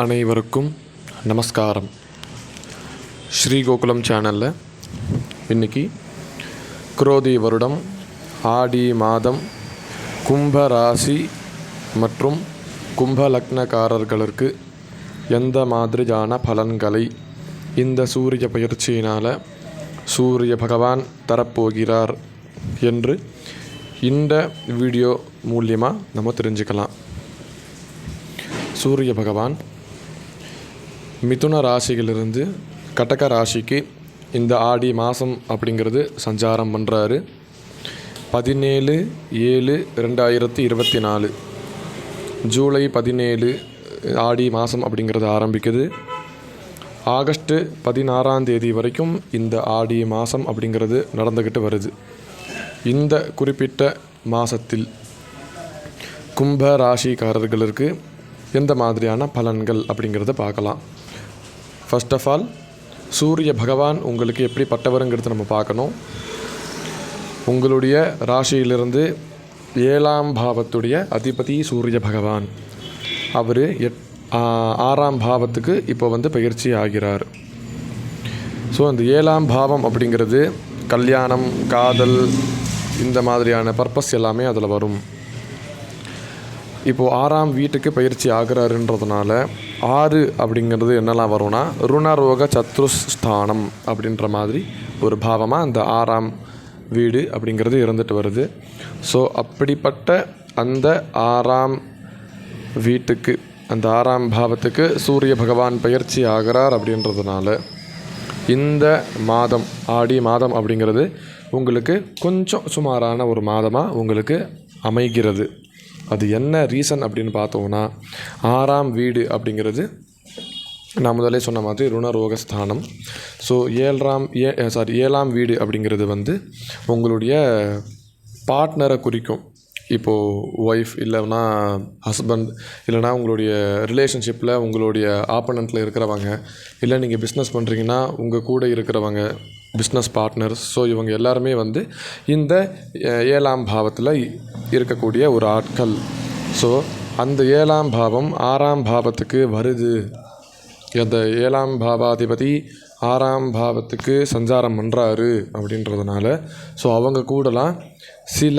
அனைவருக்கும் நமஸ்காரம். ஸ்ரீ கோகுலம் சேனலில் இன்றைக்கி குரோதி வருடம் ஆடி மாதம் கும்ப ராசி மற்றும் கும்ப லக்னக்காரர்களுக்கு எந்த மாதிரியான பலன்களை இந்த சூரிய பயிற்சியினால் சூரிய பகவான் தரப்போகிறார் என்று இந்த வீடியோ மூலியமாக நம்ம தெரிஞ்சுக்கலாம். சூரிய பகவான் மிதுன ராசியிலிருந்து கட்டக ராசிக்கு இந்த ஆடி மாதம் அப்படிங்கிறது சஞ்சாரம் பண்ணுறாரு பதினேழு ஏழு ரெண்டாயிரத்தி இருபத்தி நாலு ஜூலை பதினேழு ஆடி மாதம் அப்படிங்கிறது ஆரம்பிக்குது. ஆகஸ்ட்டு பதினாறாம் தேதி வரைக்கும் இந்த ஆடி மாதம் அப்படிங்கிறது நடந்துக்கிட்டு வருது. இந்த குறிப்பிட்ட மாதத்தில் கும்ப ராசிக்காரர்களுக்கு எந்த மாதிரியான பலன்கள் அப்படிங்கிறத பார்க்கலாம். ஃபர்ஸ்ட் ஆஃப் ஆல் சூரிய பகவான் உங்களுக்கு எப்படிப்பட்டவருங்கிறத நம்ம பார்க்கணும். உங்களுடைய ராசியிலிருந்து ஏழாம் பாவத்துடைய அதிபதி சூரிய பகவான். அவர் எட் ஆறாம் பாவத்துக்கு இப்போ வந்து பயிற்சி ஆகிறார். ஸோ அந்த ஏழாம் பாவம் அப்படிங்கிறது கல்யாணம் காதல் இந்த மாதிரியான பர்பஸ் எல்லாமே அதில் வரும். இப்போது ஆறாம் வீட்டுக்கு பயிற்சி ஆகிறாருன்றதுனால ஆறு அப்படிங்கிறது என்னெல்லாம் வரும்னா ருணரோக சத்ருஸ்தானம் அப்படின்ற மாதிரி ஒரு பாவமாக அந்த ஆறாம் வீடு அப்படிங்கிறது இருந்துட்டு வருது. ஸோ அப்படிப்பட்ட அந்த ஆறாம் வீட்டுக்கு அந்த ஆறாம் பாவத்துக்கு சூரிய பகவான் பயிற்சி ஆகிறார் அப்படின்றதுனால இந்த மாதம் ஆடி மாதம் அப்படிங்கிறது உங்களுக்கு கொஞ்சம் சுமாரான ஒரு மாதமாக உங்களுக்கு அமைகிறது. அது என்ன ரீசன் அப்படின்னு பார்த்தோம்னா ஆறாம் வீடு அப்படிங்கிறது நான் முதலே சொன்ன மாதிரி ருணரோகஸ்தானம். ஸோ ஏழாம் ஏ சாரி ஏழாம் வீடு அப்படிங்கிறது வந்து உங்களுடைய பார்ட்னரை குறிக்கும். இப்போது ஒய்ஃப் இல்லைன்னா ஹஸ்பண்ட் இல்லைனா உங்களுடைய ரிலேஷன்ஷிப்பில் உங்களுடைய ஆப்பனண்ட்டில் இருக்கிறவங்க இல்லை நீங்கள் பிஸ்னஸ் பண்ணுறீங்கன்னா உங்கள் கூட இருக்கிறவங்க பிஸ்னஸ் பார்ட்னர்ஸ் ஸோ இவங்க எல்லாருமே வந்து இந்த ஏழாம் பாவத்தில் இருக்கக்கூடிய ஒரு ஆட்கள். ஸோ அந்த ஏழாம் பாவம் ஆறாம் பாவத்துக்கு வருது. அந்த ஏழாம் பாவாதிபதி ஆறாம் பாவத்துக்கு சஞ்சாரம் பண்ணுறாரு அப்படின்றதுனால ஸோ அவங்க கூடலாம் சில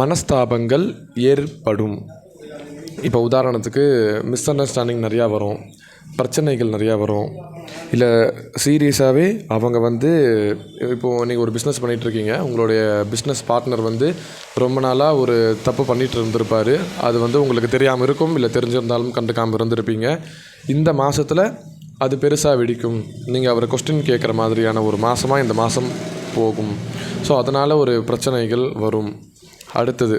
மனஸ்தாபங்கள் ஏற்படும். இப்போ உதாரணத்துக்கு மிஸ் அண்டர்ஸ்டாண்டிங் நிறையா வரும். பிரச்சனைகள் நிறையா வரும். இல்லை சீரியஸாகவே அவங்க வந்து இப்போது நீங்கள் ஒரு பிஸ்னஸ் பண்ணிகிட்ருக்கீங்க உங்களுடைய பிஸ்னஸ் பார்ட்னர் வந்து ரொம்ப நாளாக ஒரு தப்பு பண்ணிகிட்டு இருந்திருப்பார். அது வந்து உங்களுக்கு தெரியாமல் இருக்கும். இல்லை தெரிஞ்சிருந்தாலும் கண்டுக்காமல் இருந்திருப்பீங்க. இந்த மாதத்தில் அது பெருசாக வெடிக்கும். நீங்கள் அவரை கொஸ்டின் கேட்குற மாதிரியான ஒரு மாதமாக இந்த மாதம் போகும். ஸோ அதனால் ஒரு பிரச்சனைகள் வரும். அடுத்தது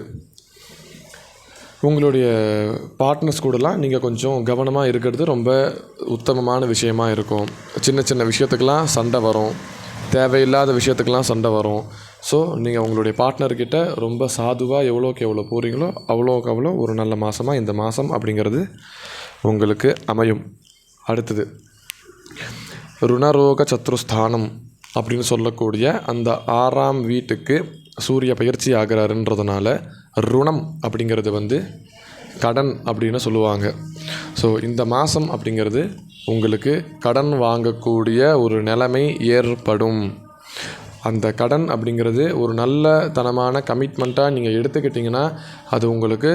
உங்களுடைய பார்ட்னர்ஸ் கூடலாம் நீங்கள் கொஞ்சம் கவனமாக இருக்கிறது ரொம்ப உத்தமமான விஷயமா இருக்கும். சின்ன சின்ன விஷயத்துக்கெல்லாம் சண்டை வரும். தேவையில்லாத விஷயத்துக்கெல்லாம் சண்டை வரும். ஸோ நீங்கள் உங்களுடைய பார்ட்னர்கிட்ட ரொம்ப சாதுவாக எவ்வளோக்கு எவ்வளோ போகிறீங்களோ அவ்வளோக்கு அவ்வளோ ஒரு நல்ல மாதமாக இந்த மாதம் அப்படிங்கிறது உங்களுக்கு அமையும். அடுத்தது ருணரோக சத்ருஸ்தானம் அப்படின்னு சொல்லக்கூடிய அந்த ஆறாம் வீட்டுக்கு சூரிய பயிற்சி ஆகிறாருன்றதுனால ருணம் அப்படிங்கிறது வந்து கடன் அப்படின்னு சொல்லுவாங்க. ஸோ இந்த மாதம் அப்படிங்கிறது உங்களுக்கு கடன் வாங்கக்கூடிய ஒரு நிலைமை ஏற்படும். அந்த கடன் அப்படிங்கிறது ஒரு நல்ல தனமான கமிட்மெண்ட்டாக நீங்கள் எடுத்துக்கிட்டிங்கன்னா அது உங்களுக்கு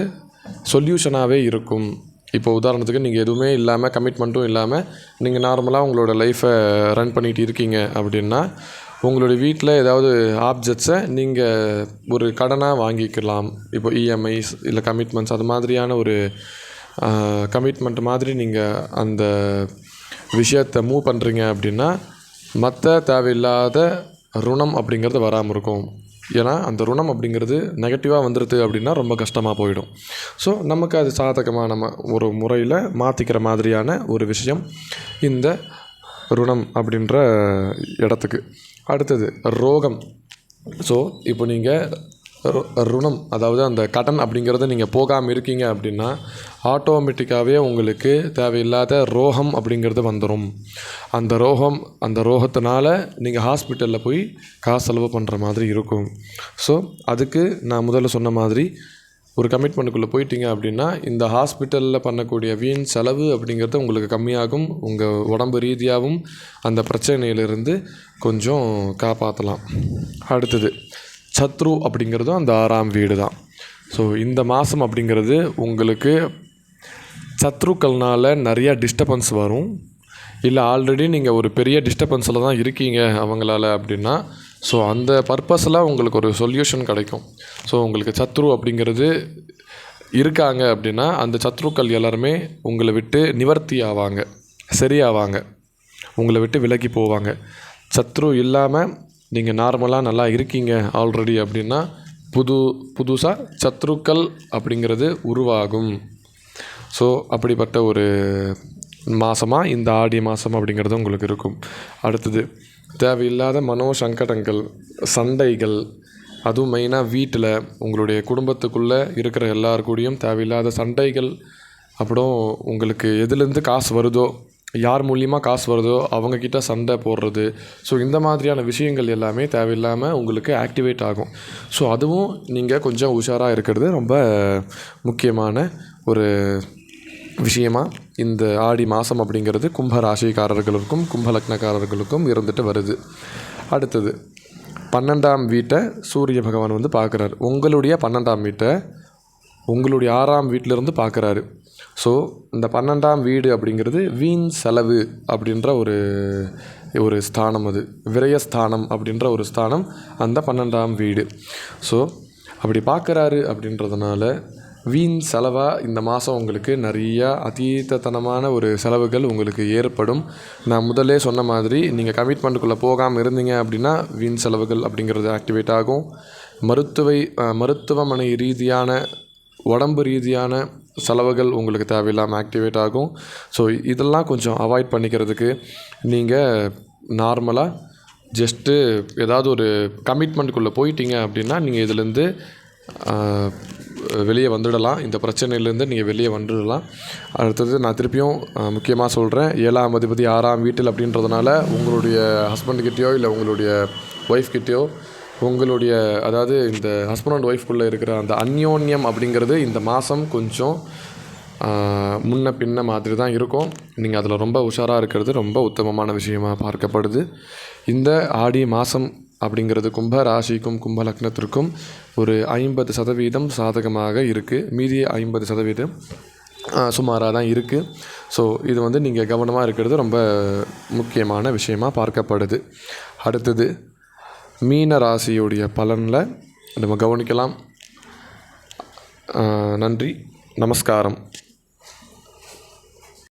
சொல்யூஷனாகவே இருக்கும். இப்போ உதாரணத்துக்கு நீங்கள் எதுவுமே இல்லாமல் கமிட்மெண்ட்டும் இல்லாமல் நீங்கள் நார்மலாக உங்களோட லைஃப்பை ரன் பண்ணிகிட்டு இருக்கீங்க அப்படின்னா உங்களுடைய வீட்டில் ஏதாவது ஆப்ஜெக்ட்ஸை நீங்கள் ஒரு கடனாக வாங்கிக்கலாம். இப்போ இஎம்ஐஸ் இல்லை கமிட்மெண்ட்ஸ் அது மாதிரியான ஒரு கமிட்மெண்ட் மாதிரி நீங்கள் அந்த விஷயத்தை மூவ் பண்ணுறீங்க அப்படின்னா மற்ற தேவையில்லாத ருணம் அப்படிங்கிறது வராமல் இருக்கும். ஏன்னா அந்த ருணம் அப்படிங்கிறது நெகட்டிவாக வந்துடுது அப்படின்னா ரொம்ப கஷ்டமாக போயிடும். ஸோ நமக்கு அது சாதகமாக நம்ம ஒரு முறையில் மாற்றிக்கிற மாதிரியான ஒரு விஷயம் இந்த ருணம் அப்படின்ற இடத்துக்கு. அடுத்தது ரோகம். ஸோ இப்போ நீங்கள் ருணம் அதாவது அந்த கடன் அப்படிங்கிறத நீங்கள் போகாமல் இருக்கீங்க அப்படின்னா ஆட்டோமேட்டிக்காகவே உங்களுக்கு தேவையில்லாத ரோகம் அப்படிங்கிறது வந்துடும் அந்த ரோகம் அந்த ரோகத்தினால நீங்கள் ஹாஸ்பிட்டலில் போய் காசு செலவு பண்ணுற மாதிரி இருக்கும். ஸோ அதுக்கு நான் முதல்ல சொன்ன மாதிரி ஒரு கமிட்மெண்ட்டுக்குள்ளே போயிட்டீங்க அப்படின்னா இந்த ஹாஸ்பிட்டலில் பண்ணக்கூடிய வீண் செலவு அப்படிங்கிறது உங்களுக்கு கம்மியாகும். உங்கள் உடம்பு ரீதியாகவும் அந்த பிரச்சனையிலிருந்து கொஞ்சம் காப்பாற்றலாம் அடுத்தது சத்ரு அப்படிங்கிறதும் அந்த ஆறாம் வீடு தான் ஸோ இந்த மாதம் அப்படிங்கிறது உங்களுக்கு சத்ருக்கள்னால் நிறையா டிஸ்டர்பன்ஸ் வரும். இல்லை ஆல்ரெடி நீங்கள் ஒரு பெரிய டிஸ்டர்பன்ஸில் தான் இருக்கீங்க அவங்களால அப்படின்னா ஸோ அந்த பர்பஸில் உங்களுக்கு ஒரு சொல்யூஷன் கிடைக்கும். ஸோ உங்களுக்கு சத்ரு அப்படிங்கிறது இருக்காங்க அப்படின்னா அந்த சத்ருக்கள் எல்லாருமே உங்களை விட்டு நிவர்த்தி ஆவாங்க. சரியாவாங்க. உங்களை விட்டு விலகி போவாங்க. சத்ரு இல்லாமல் நீங்கள் நார்மலாக நல்லா இருக்கீங்க ஆல்ரெடி அப்படின்னா புது புதுசாக சத்ருக்கள் அப்படிங்கிறது உருவாகும். ஸோ அப்படிப்பட்ட ஒரு மாதமாக இந்த ஆடி மாதம் அப்படிங்கிறது உங்களுக்கு இருக்கும். அடுத்தது தேவையில்லாத மனோ சங்கடங்கள் சண்டைகள் அதுவும் மெயினாக வீட்டில் உங்களுடைய குடும்பத்துக்குள்ளே இருக்கிற எல்லார் கூடயும் தேவையில்லாத சண்டைகள் அப்புறம் உங்களுக்கு எதுலேருந்து காசு வருதோ யார் மூலியமாக காசு வருதோ அவங்கக்கிட்ட சண்டை போடுறது. ஸோ இந்த மாதிரியான விஷயங்கள் எல்லாமே தேவையில்லாமல் உங்களுக்கு ஆக்டிவேட் ஆகும். ஸோ அதுவும் நீங்கள் கொஞ்சம் உஷாராக இருக்கிறது ரொம்ப முக்கியமான ஒரு விஷயமா இந்த ஆடி மாதம் அப்படிங்கிறது கும்ப ராசிக்காரர்களுக்கும் கும்ப லக்னக்காரர்களுக்கும் இருந்துட்டு வருது. அடுத்தது பன்னெண்டாம் வீட்டை சூரிய பகவான் வந்து பார்க்குறாரு. உங்களுடைய பன்னெண்டாம் வீட்டை உங்களுடைய ஆறாம் வீட்டிலிருந்து பார்க்குறாரு. ஸோ இந்த பன்னெண்டாம் வீடு அப்படிங்கிறது வீண் செலவு அப்படின்ற ஒரு ஒரு ஸ்தானம் அது. விரயஸ்தானம் அப்படின்ற ஒரு ஸ்தானம் அந்த பன்னெண்டாம் வீடு. ஸோ அப்படி பார்க்குறாரு அப்படின்றதுனால வீண் செலவாக இந்த மாதம் உங்களுக்கு நிறையா அதீதத்தனமான ஒரு செலவுகள் உங்களுக்கு ஏற்படும். நான் முதல்லே சொன்ன மாதிரி நீங்கள் கமிட்மெண்ட்டுக்குள்ளே போகாமல் இருந்தீங்க அப்படின்னா வீண் செலவுகள் அப்படிங்கிறது ஆக்டிவேட் ஆகும். மருத்துவை மருத்துவமனை ரீதியான உடம்பு ரீதியான செலவுகள் உங்களுக்கு தேவையில்லாமல் ஆக்டிவேட் ஆகும். ஸோ இதெல்லாம் கொஞ்சம் அவாய்ட் பண்ணிக்கிறதுக்கு நீங்கள் நார்மலாக ஜஸ்ட்டு ஏதாவது ஒரு கமிட்மெண்ட்டுக்குள்ளே போயிட்டீங்க அப்படின்னா நீங்கள் இதுலேருந்து வெளியே வந்துடலாம். இந்த பிரச்சனையிலேருந்து நீங்கள் வெளியே வந்துடலாம். அடுத்தது நான் திருப்பியும் முக்கியமாக சொல்கிறேன் ஏழாம் அதிபதி ஆறாம் வீட்டில் அப்படின்றதுனால உங்களுடைய ஹஸ்பண்ட்கிட்டயோ இல்லை உங்களுடைய ஒய்ஃப்கிட்டயோ உங்களுடைய அதாவது இந்த ஹஸ்பண்ட் அண்ட் ஒய்ஃப்குள்ளே இருக்கிற அந்த அந்யோன்யம் அப்படிங்கிறது இந்த மாதம் கொஞ்சம் முன்ன பின்ன மாதிரி தான் இருக்கும். நீங்கள் அதில் ரொம்ப உஷாராக இருக்கிறது ரொம்ப உத்தமமான விஷயமா பார்க்கப்படுது. இந்த ஆடி மாதம் அப்படிங்கிறது கும்ப ராசிக்கும் கும்ப லக்னத்திற்கும் ஒரு ஐம்பது சதவீதம் சாதகமாக இருக்குது மீதி ஐம்பது சதவீதம் சுமாராக தான் இருக்குது ஸோ இது வந்து நீங்கள் கவனமாக இருக்கிறது ரொம்ப முக்கியமான விஷயமா பார்க்கப்படுது. அடுத்தது மீன ராசியுடைய பலனில் நம்ம கவனிக்கலாம். நன்றி நமஸ்காரம்.